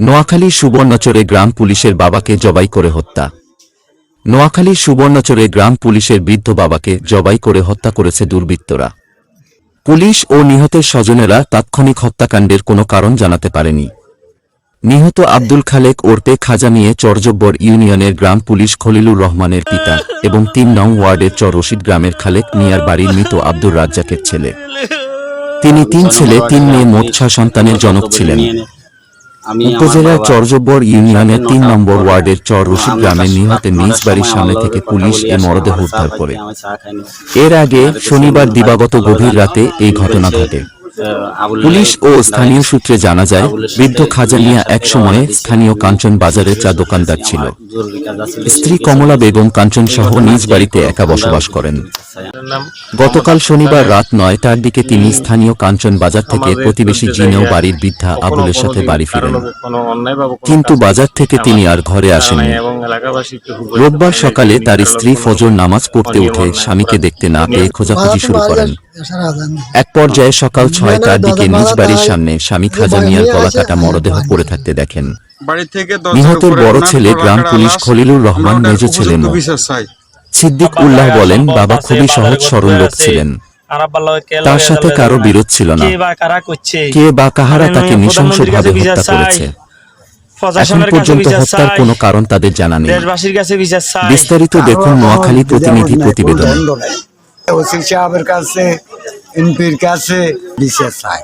নোয়াখালী সুবর্ণচরে গ্রাম পুলিশের বাবাকে জবাই করে হত্যা। নোয়াখালী সুবর্ণচরে গ্রাম পুলিশের বৃদ্ধ বাবাকে জবাই করে হত্যা করেছে দুর্বৃত্তরা। পুলিশ ও নিহতের স্বজনেরা তাৎক্ষণিক হত্যাকাণ্ডের কোনো কারণ জানাতে পারেনি। নিহত আব্দুল খালেক ওরপে খাজা নিয়ে চরজব্বর ইউনিয়নের গ্রাম পুলিশ খলিলুর রহমানের পিতা এবং তিন নং ওয়ার্ডের চর রশিদ গ্রামের খালেক মিয়ার বাড়ির মৃত আব্দুর রাজ্জাকের ছেলে। তিনি তিন ছেলে, তিন মেয়ে, মোট সন্তানের জনক ছিলেন। উপজেলার চরজব্বর ইউনিয়নের তিন নম্বর ওয়ার্ডের চর রশিদ গ্রামের নিহতের নিজ বাড়ির সামনে থেকে পুলিশ এ মরদেহ উদ্ধার করে। এর আগে শনিবার দিবাগত গভীর রাতে এই ঘটনা ঘটে। পুলিশ ও স্থানীয় সূত্রে জানা যায় বৃদ্ধ খাজা মিয়া একসময়ে স্থানীয় কাঞ্চন বাজারে চা দোকানদার ছিল। স্ত্রী কমলা বেগম কাঞ্চন সহ নিজ বাড়িতে একা বসবাস করেন। গতকাল শনিবার রাত নয়টার দিকে তিনি স্থানীয় কাঞ্চন বাজার থেকে প্রতিবেশী জিনেও বাড়ির বৃদ্ধা আবুলের সাথে বাড়ি ফিরেন। কিন্তু বাজার থেকে তিনি আর ঘরে আসেননি। রোববার সকালে তার স্ত্রী ফজর নামাজ পড়তে উঠে স্বামীকে দেখতে না পেয়ে খোঁজাখুঁজি শুরু করেন। এক পর্যায়ে সকাল ছয়টার দিকে নিজ বাড়ির সামনে স্বামী খাজা মিয়ার গলা কাটা মরদেহ পড়ে থাকতে দেখেন। বাড়ি নিহতের বড় ছেলে গ্রাম পুলিশ খলিলুর রহমান মেজ ছেলে। সিদ্দিক উল্লাহ বলেন বাবা খুবই সহজ সরল লোক ছিলেন। তার সাথে কারও বিরোধ ছিল না। কে বা করছে? কাহারা তাকে নৃশংসভাবে হত্যা করেছে। এখন পর্যন্ত হত্যার কোনো কারণ তাদের জানা নেই। দেশবাসীর কাছে বিচার বিস্তারিত দেখুন নোয়াখালী প্রতিনিধি প্রতিবেদন। ওসিল সাহেবের কাছে এমপির কাছে বিশেষ চায়